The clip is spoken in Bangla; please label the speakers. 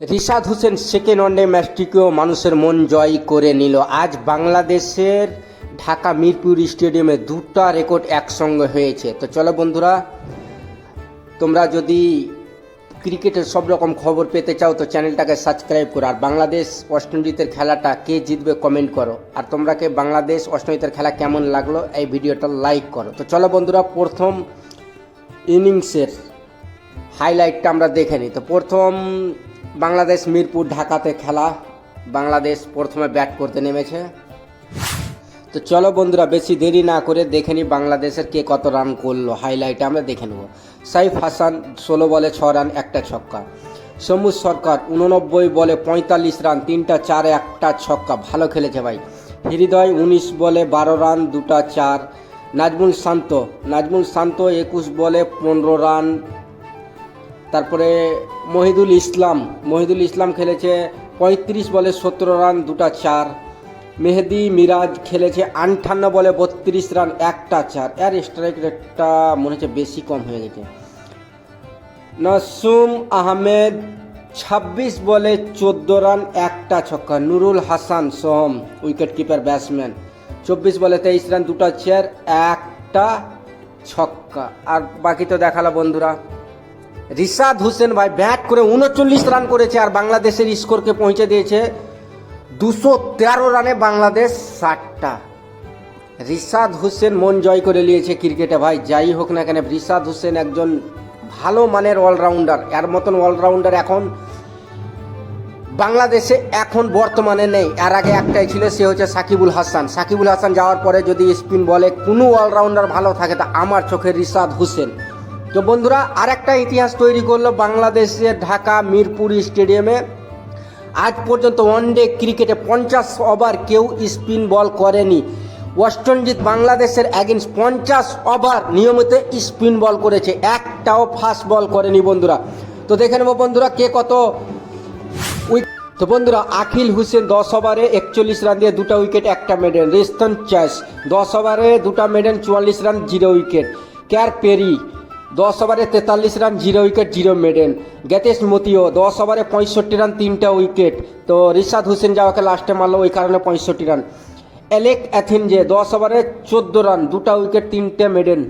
Speaker 1: Rishad Hossain second one day ম্যাচটিকেও মানুষের মন জয় করে নিল। আজ বাংলাদেশের ঢাকা মিরপুর স্টেডিয়ামে দুটা রেকর্ড একসঙ্গে হয়েছে। তো চলো বন্ধুরা, তোমরা যদি ক্রিকেটের সব রকম খবর পেতে চাও, তো চ্যানেলটাকে সাবস্ক্রাইব করো। আর বাংলাদেশ ওয়েস্ট ইন্ডিজের খেলাটা কে জিতবে কমেন্ট করো। আর তোমরাকে বাংলাদেশ ওয়েস্ট ইন্ডিজের খেলা কেমন লাগল, এই ভিডিওটা লাইক করো। তো চলো বন্ধুরা, প্রথম ইনিংসের হাইলাইটটা আমরা দেখে নিই। তো প্রথম বাংলাদেশ মিরপুর ঢাকাতে খেলা। বাংলাদেশ প্রথমে ব্যাট করতে নেমেছে। তো চলো বন্ধুরা, বেশি দেরি না করে দেখে নিই বাংলাদেশের কে কত রান করল। হাইলাইটে আমরা দেখে নেব। সাইফ হাসান ষোলো বলে ছ রান, একটা ছক্কা। সমুজ সরকার উননব্বই বলে পঁয়তাল্লিশ রান, তিনটা চার, একটা ছক্কা। ভালো খেলেছে ভাই। হৃদয় উনিশ বলে বারো রান, দুটা চার। নাজমুল শান্ত নাজমুল শান্ত একুশ বলে পনেরো রান তারপরে মহিদুল ইসলাম মহিদুল ইসলাম খেলেছে পঁয়ত্রিশ বলে সতেরো রান, দুটা চার। মেহেদি মিরাজ খেলেছে আটান্ন বলে বত্রিশ রান, একটা চার। এর স্ট্রাইক রেটটা মনে হচ্ছে বেশি কম হয়ে গেছে। নাসুম আহমেদ ছাব্বিশ বলে চোদ্দ রান, একটা ছক্কা। Nurul Hasan Sohan wicket keeper batsman চব্বিশ বলে তেইশ রান, দুটা চেয়ার একটা ছক্কা। আর বাকি তো দেখাল বন্ধুরা। রিশাদ হোসেন ভাই ব্যাট করে উনচল্লিশ রান করেছে আর বাংলাদেশের স্কোরকে পৌঁছে দিয়েছে দুশো তেরো রানে বাংলাদেশ ষাটটা। রিশাদ হোসেন মন জয় করে নিয়েছে ক্রিকেটে ভাই, যাই হোক না কেন রিশাদ হোসেন একজন ভালো মানের অলরাউন্ডার। এর মতন অলরাউন্ডার এখন বাংলাদেশে এখন বর্তমানে নেই। এর আগে একটাই ছিল, সে হচ্ছে সাকিবুল হাসান। সাকিবুল হাসান যাওয়ার পরে যদি স্পিন বলে কোনো অলরাউন্ডার ভালো থাকে, তা আমার চোখে রিশাদ হোসেন। তো বন্ধুরা, আরেকটা ইতিহাস তৈরি করল বাংলাদেশের ঢাকা মিরপুর স্টেডিয়ামে। আজ পর্যন্ত ওয়ানডে ক্রিকেটে পঞ্চাশ ওভার কেউ স্পিন বল করেনি। ওয়েস্ট ইন্ডিজ বাংলাদেশের অ্যাগেন্স্ট পঞ্চাশ ওভার নিয়মিত স্পিন বল করেছে। একটাও ফাস্ট বল করেনি বন্ধুরা। তো দেখে নেব বন্ধুরা, কে কত তো বন্ধুরা, আখিল হুসেন দশ ওভারে একচল্লিশ রান দিয়ে দুটো উইকেট একটা মেডেন রেস্তন চাস দশ ওভারে দুটো মেডেন চুয়াল্লিশ রান জিরো উইকেট ক্যার পেরি দশ ওভারে তেতাল্লিশ run, zero wicket, zero maiden গ্যাতেশ মতিও দশ ওভারে পঁয়ষট্টি রান, তিনটা উইকেট। তো রিশাদ হোসেন যাওয়াকে লাস্টে মারলো, ওই কারণে পঁয়ষট্টি রান। অ্যালেক অ্যাথিনজে দশ ওভারে চোদ্দ রান, দুটা উইকেট, তিনটে মেডেন